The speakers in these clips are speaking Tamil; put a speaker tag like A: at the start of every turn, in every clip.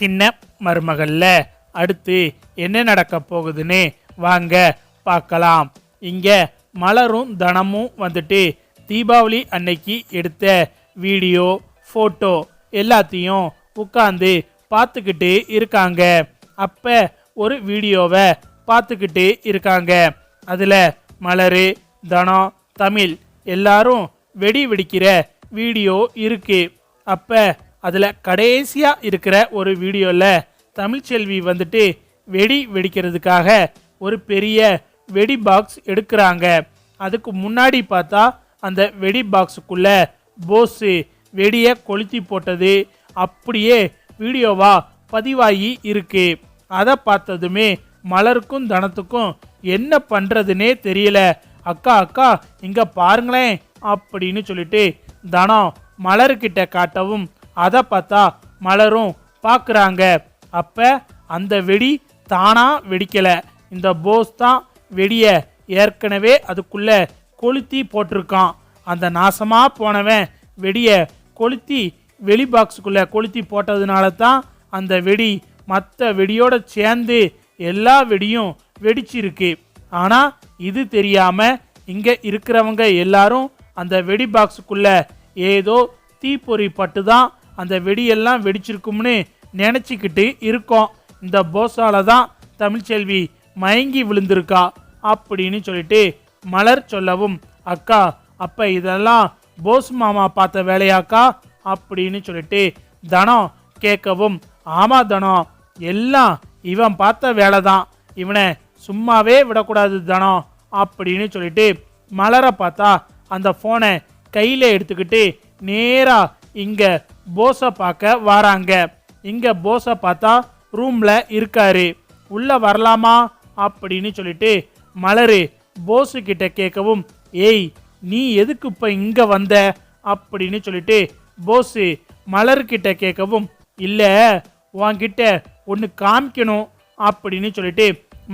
A: சின்ன மருமகள்ல. அடுத்து என்ன நடக்க போகுதுன்னு வாங்க பார்க்கலாம். இங்க மலரும் தனமும் வந்துட்டு தீபாவளி அன்னைக்கு எடுத்த வீடியோ ஃபோட்டோ எல்லாத்தையும் உட்காந்து பார்த்துக்கிட்டு இருக்காங்க. அப்ப ஒரு வீடியோவை பார்த்துக்கிட்டு இருக்காங்க. அதில் மலர் தனம் தமிழ் எல்லாரும் வெடி வெடிக்கிற வீடியோ இருக்கு. அப்போ அதில் கடைசியாக இருக்கிற ஒரு வீடியோவில் தமிழ்ச்செல்வி வந்துட்டு வெடி வெடிக்கிறதுக்காக ஒரு பெரிய வெடி பாக்ஸ் எடுக்கிறாங்க. அதுக்கு முன்னாடி பார்த்தா அந்த வெடி பாக்ஸுக்குள்ளே போஸு வெடியை கொளுத்தி போட்டது. அப்படியே வீடியோவாக பதிவாகி இருக்கு. அதை பார்த்ததுமே மலருக்கும் தனத்துக்கும் என்ன பண்ணுறதுனே தெரியல. அக்கா அக்கா இங்கே பாருங்களேன் அப்படின்னு சொல்லிட்டு தனம் மலர்கிட்ட காட்டவும் அதை பார்த்தா மலரும். பார்க்குறாங்க. அப்போ அந்த வெடி தானாக வெடிக்கலை. இந்த போஸ் தான் வெடியை ஏற்கனவே அதுக்குள்ளே கொளுத்தி போட்டிருக்கான். அந்த நாசமாக போனவன் வெடியை கொளுத்தி வெளி பாக்ஸுக்குள்ளே கொளுத்தி போட்டதுனால தான் அந்த வெடி மற்ற வெடியோட சேர்ந்து எல்லா வெடியும் வெடிச்சிருக்கு. ஆனால் இது தெரியாமல் இங்கே இருக்கிறவங்க எல்லாரும் அந்த வெடி பாக்ஸுக்குள்ளே ஏதோ தீப்பொறி பட்டு தான் அந்த வெடியெல்லாம் வெடிச்சிருக்கும்னு நினச்சிக்கிட்டு இருக்கோம். இந்த போஸால தான் தமிழ்ச்செல்வி மயங்கி விழுந்திருக்கா அப்படின்னு சொல்லிட்டு மலர் சொல்லவும் அக்கா அப்போ இதெல்லாம் போஸ் மாமா பார்த்த வேலையாக்கா? அப்படின்னு சொல்லிட்டு தனம் கேட்கவும் ஆமாம் தனம் எல்லாம் இவன் பார்த்த வேலை தான் இவனை சும்மாவே விடக்கூடாது தனம் அப்படின்னு சொல்லிட்டு மலரை பார்த்தா அந்த ஃபோனை கையில் எடுத்துக்கிட்டு நேராக இங்கே போஸை பார்க்க வராங்க. இங்கே போஸை பார்த்தா ரூமில் இருக்காரு. உள்ளே வரலாமா? அப்படின்னு சொல்லிட்டு மலரு. போஸு கிட்ட கேட்கவும் ஏய் நீ எதுக்கு இப்போ இங்கே வந்த? அப்படின்னு சொல்லிட்டு போஸு மலர்கிட்ட கேட்கவும் இல்லை உன்கிட்ட ஒன்று காமிக்கணும். அப்படின்னு சொல்லிட்டு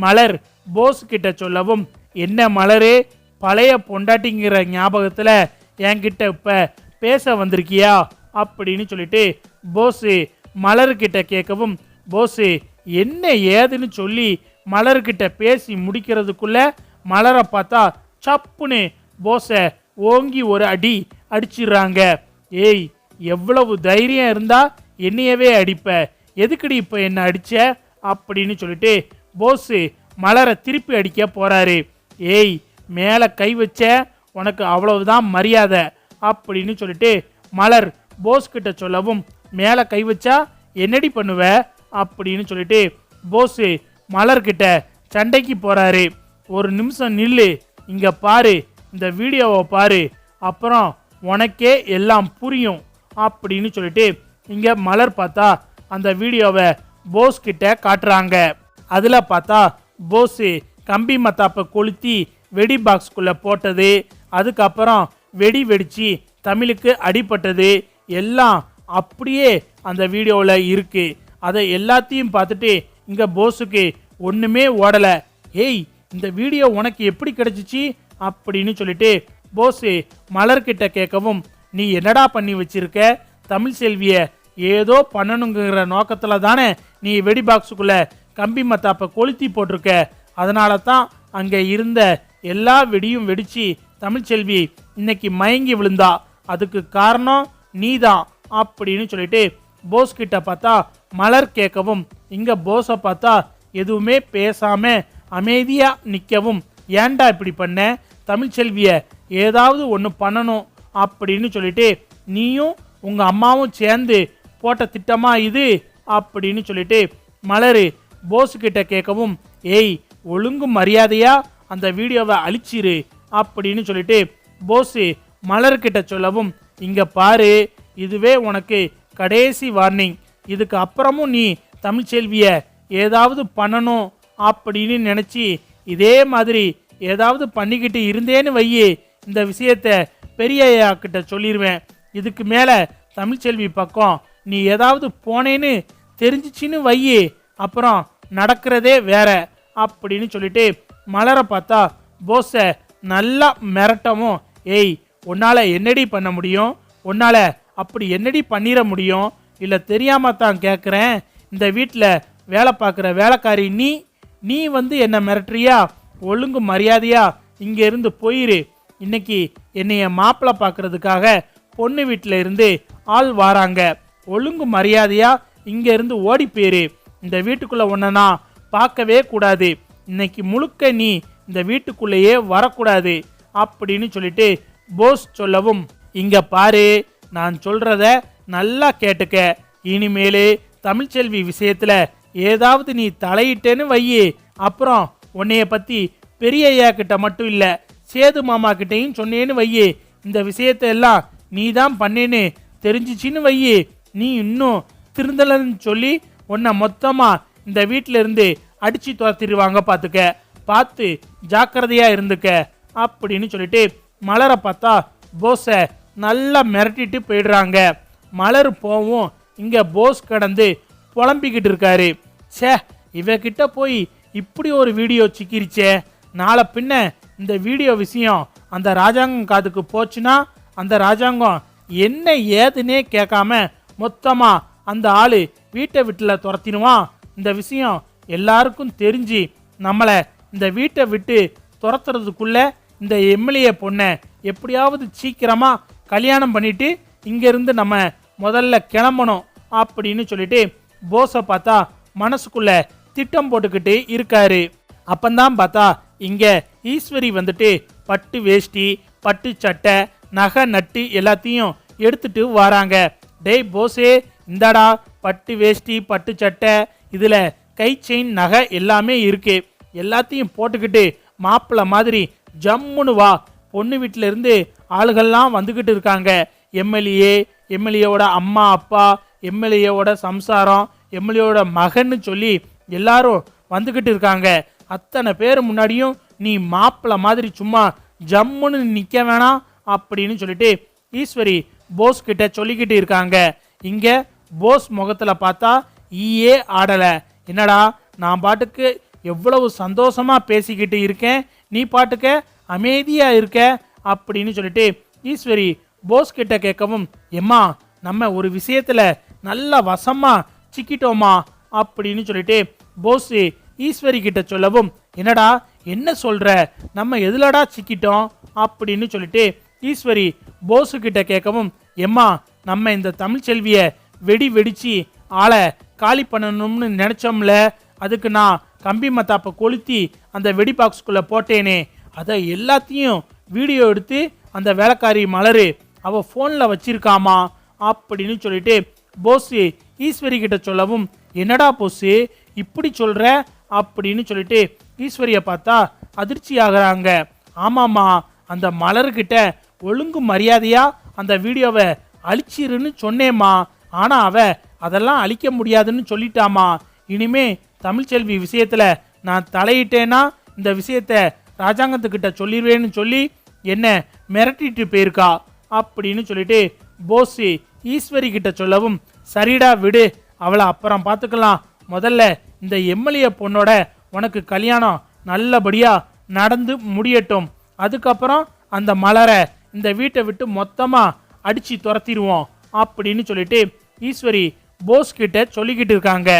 A: மலர் போஸ் கிட்ட சொல்லவும் என்ன மலரு பழைய பொண்டாட்டிங்கிற ஞாபகத்தில் என்கிட்ட இப்போ பேச வந்திருக்கியா? அப்படின்னு சொல்லிட்டு போஸு மலர்கிட்ட கேட்கவும் போஸு என்ன ஏதுன்னு சொல்லி மலர்கிட்ட பேசி முடிக்கிறதுக்குள்ள மலரை பார்த்தா சப்புன்னு போஸை ஓங்கி ஒரு அடி அடிச்சிடுறாங்க. ஏய் எவ்வளவு தைரியம் இருந்தால் என்னையவே அடிப்ப. எதுக்குடி இப்போ என்ன அடிச்ச? அப்படின்னு சொல்லிட்டு போஸு மலரை திருப்பி அடிக்க போகிறாரு ஏய் மேலே கை வச்ச உனக்கு அவ்வளவுதான் மரியாதை. அப்படின்னு சொல்லிட்டு மலர் போஸ் கிட்ட சொல்லவும் மேலே கை வச்சா என்னடி பண்ணுவ? அப்படின்னு சொல்லிட்டு போஸு மலர்கிட்ட சண்டைக்கு போகிறாரு ஒரு நிமிஷம் நில்லு இங்கே பாரு இந்த வீடியோவை பாரு அப்புறம் உனக்கே எல்லாம் புரியும் அப்படின்னு சொல்லிட்டு இங்கே மலர் பார்த்தா அந்த வீடியோவை போஸ் கிட்ட காட்டுறாங்க. அதில் பார்த்தா போஸு கம்பி மத்தாப்பை கொளுத்தி வெடி பாக்ஸ்குள்ளே போட்டது. அதுக்கப்புறம் வெடி வெடிச்சு தமிழுக்கு அடிபட்டது. எல்லாம் அப்படியே அந்த வீடியோவில் இருக்குது அதை எல்லாத்தையும் பார்த்துட்டு இங்கே போஸுக்கு ஒன்றுமே ஓடலை. ஏய் இந்த வீடியோ உனக்கு எப்படி கிடச்சிச்சு? அப்படின்னு சொல்லிட்டு போஸு மலர்கிட்ட கேட்கவும் நீ என்னடா பண்ணி வச்சிருக்க? தமிழ் செல்வியை ஏதோ பண்ணணுங்கிற நோக்கத்தில் தானே நீ வெடி பாக்ஸுக்குள்ளே கம்பி மத்தாப்பை கொளுத்தி போட்டிருக்க? அதனால தான் அங்கே இருந்த எல்லா வெடியும் வெடித்து தமிழ்ச்செல்வி இன்னைக்கு மயங்கி விழுந்தா. அதுக்கு காரணம் நீதான் அப்படின்னு சொல்லிட்டு போஸ் கிட்ட பார்த்தா மலர் கேட்கவும் இங்கே போஸை பார்த்தா எதுவுமே பேசாமல் அமைதியாக நிற்கவும் ஏன்டா இப்படி பண்ண? தமிழ்ச்செல்வியை ஏதாவது ஒன்று பண்ணணும் அப்படின்னு சொல்லிட்டு நீயும் உங்கள் அம்மாவும் சேர்ந்து போட்ட திட்டமாக இது? அப்படின்னு சொல்லிட்டு மலர் போஸ் கிட்ட கேட்கவும் ஏய் ஒழுங்கு மரியாதையாக அந்த வீடியோவை அழிச்சிரு அப்படின்னு சொல்லிட்டு போஸு மலர்கிட்ட சொல்லவும் இங்கே பாரு இதுவே உனக்கு கடைசி வார்னிங் இதுக்கு அப்புறமும் நீ தமிழ்ச்செல்வியை ஏதாவது பண்ணணும் அப்படின்னு நினச்சி இதே மாதிரி ஏதாவது பண்ணிக்கிட்டு இருந்தேன்னு வையி இந்த விஷயத்த பெரிய கிட்ட சொல்லிடுவேன் இதுக்கு மேலே தமிழ்ச்செல்வி பக்கம் நீ ஏதாவது போனேன்னு தெரிஞ்சிச்சின்னு வையி அப்புறம் நடக்கிறதே வேற அப்படின்னு சொல்லிட்டு மலரை பார்த்தா போஸை நல்லா மிரட்டவும் ஏய் உன்னால் என்னடி பண்ண முடியும்? உன்னால் அப்படி என்னடி பண்ணிட முடியும்? இல்லை தெரியாமல் தான் கேட்குறேன் இந்த வீட்டில் வேலை பார்க்குற வேலைக்காரி நீ நீ வந்து என்னை மிரட்டுறியா? ஒழுங்கு மரியாதையா? இங்கேருந்து போயிரு. இன்னைக்கு என்னைய மாப்பிள்ளை பார்க்குறதுக்காக பொண்ணு வீட்டில் இருந்து ஆள் வாராங்க. ஒழுங்கு மரியாதையா? இங்கேருந்து ஓடி போயிரு. இந்த வீட்டுக்குள்ளே உன்னை நான் பார்க்கவே கூடாது. இன்னைக்கு முழுக்க நீ இந்த வீட்டுக்குள்ளேயே வரக்கூடாது. அப்படின்னு சொல்லிட்டு போஸ் சொல்லவும் இங்க பாரு நான் சொல்றத நல்லா கேட்டுக்க. இனிமேலு தமிழ்ச்செல்வி விஷயத்துல ஏதாவது நீ தலையிட்டேன்னு வையி. அப்புறம் உன்னைய பத்தி பெரிய ஐயா கிட்ட மட்டும் இல்ல சேது மாமா கிட்டையும் சொன்னேன்னு வையி. இந்த விஷயத்தை எல்லாம் நீ தான் பண்ணேன்னு தெரிஞ்சிச்சின்னு வையி. நீ இன்னும் திருந்தலன்னு சொல்லி உன்னை மொத்தமா இந்த வீட்டில இருந்து அடிச்சு துரத்திடுவாங்க பார்த்துக்க பார்த்து ஜாக்கிரதையா இருந்துக்க அப்படின்னு சொல்லிட்டு மலரை பார்த்தா போஸை நல்லா மிரட்டிட்டு போயிடுறாங்க. மலர் போவும். இங்கே போஸ் கடந்து புலம்பிக்கிட்டு இருக்காரு. ச்சே இவகிட்ட போய் இப்படி ஒரு வீடியோ சிக்கிருச்சே. நாளை பின்ன இந்த வீடியோ விஷயம் அந்த ராஜாங்கம் காதுக்கு போச்சுன்னா அந்த ராஜாங்கம் என்ன ஏதுன்னே கேட்காம மொத்தமாக அந்த ஆள் வீட்டை விட்டில் துரத்திடுவான். இந்த விஷயம் எல்லாருக்கும் தெரிஞ்சு நம்மளை இந்த வீட்டை விட்டு துரத்துறதுக்குள்ளே இந்த எம்எல்ஏ பொண்ணை எப்படியாவது சீக்கிரமாக கல்யாணம் பண்ணிட்டு இங்கேருந்து நம்ம முதல்ல கிளம்பணும் அப்படின்னு சொல்லிட்டு போஸை பார்த்தா மனசுக்குள்ளே திட்டம் போட்டுக்கிட்டு இருக்காரு. அப்பந்தான் பார்த்தா இங்கே ஈஸ்வரி வந்துட்டு பட்டு வேஷ்டி பட்டு சட்டை நகை நட்டு எல்லாத்தையும் எடுத்துட்டு வராங்க. டேய் போஸே இந்தாடா பட்டு வேஷ்டி பட்டு சட்டை இதில் கை செயின் நகை எல்லாமே இருக்கு. எல்லாத்தையும் போட்டுக்கிட்டு மாப்பிள்ளை மாதிரி ஜம்முன்னு வா. பொண்ணு வீட்டிலேருந்து ஆளுகள்லாம் வந்துக்கிட்டு இருக்காங்க. எம்எல்ஏ எம்எல்ஏவோட அம்மா அப்பா எம்எல்ஏவோட சம்சாரம் எம்எல்ஏவோட மகன்னு சொல்லி எல்லாரும் வந்துக்கிட்டு இருக்காங்க. அத்தனை பேர் முன்னாடியும் நீ மாப்பிள்ளை மாதிரி சும்மா ஜம்முன்னு நிற்க வேணாம் அப்படின்னு சொல்லிட்டு ஈஸ்வரி போஸ் கிட்ட சொல்லிக்கிட்டு இருக்காங்க. இங்கே போஸ் முகத்தில் பார்த்தா ஈயே ஆடலை. என்னடா நான் பாட்டுக்கு எவ்வளவு சந்தோஷமாக பேசிக்கிட்டு இருக்கேன். நீ பாட்டுக்க அமைதியாக இருக்க அப்படின்னு சொல்லிட்டு ஈஸ்வரி போஸ் கிட்ட கேட்கவும் எம்மா நம்ம ஒரு விஷயத்தில் நல்ல வசமாக சிக்கிட்டோமா? அப்படின்னு சொல்லிட்டு போஸ் ஈஸ்வரி கிட்ட சொல்லவும் என்னடா என்ன சொல்கிற நம்ம எதுலடா சிக்கிட்டோம்? அப்படின்னு சொல்லிட்டு ஈஸ்வரி போஸு கிட்ட கேட்கவும் எம்மா நம்ம இந்த தமிழ்ச்செல்விய வெடி வெடித்து ஆளை காலி பண்ணணும்னு நினச்சோம்ல அதுக்கு நான் கம்பி மத்தாப்பை கொளுத்தி அந்த வெடி பாக்ஸ்குள்ள போட்டேனே. அதை எல்லாத்தையும் வீடியோ எடுத்து அந்த வேலைக்காரி மலர் அவள் ஃபோனில் வச்சிருக்காமா? அப்படின்னு சொல்லிட்டு போஸு ஈஸ்வரி கிட்ட சொல்லவும் என்னடா போஸு இப்படி சொல்கிற அப்படின்னு சொல்லிட்டு ஈஸ்வரியை பார்த்தா அதிர்ச்சி ஆகுறாங்க. ஆமாம்மா அந்த மலர்கிட்ட ஒழுங்கு மரியாதையாக அந்த வீடியோவை அழிச்சிருன்னு சொன்னேம்மா. ஆனால் அவ அதெல்லாம் அழிக்க முடியாதுன்னு சொல்லிட்டாமா இனிமே தமிழ்ச்செல்வி விஷயத்தில் நான் தலையிட்டேன்னா இந்த விஷயத்த ராஜாங்கத்துக்கிட்ட சொல்லிடுவேன்னு சொல்லி என்ன மிரட்டிட்டு போயிருக்கா அப்படின்னு சொல்லிட்டு போஸு ஈஸ்வரி கிட்ட சொல்லவும் சரிடா விடு அவளை அப்புறம் பார்த்துக்கலாம். முதல்ல இந்த எம்எல்ஏ பொண்ணோட உனக்கு கல்யாணம் நல்லபடியாக நடந்து முடியட்டும். அதுக்கப்புறம் அந்த மலரை இந்த வீட்டை விட்டு மொத்தமாக அடித்து துரத்திடுவோம் அப்படின்னு சொல்லிட்டு ஈஸ்வரி போஸ் கிட்ட சொல்லிக்கிட்டு இருக்காங்க.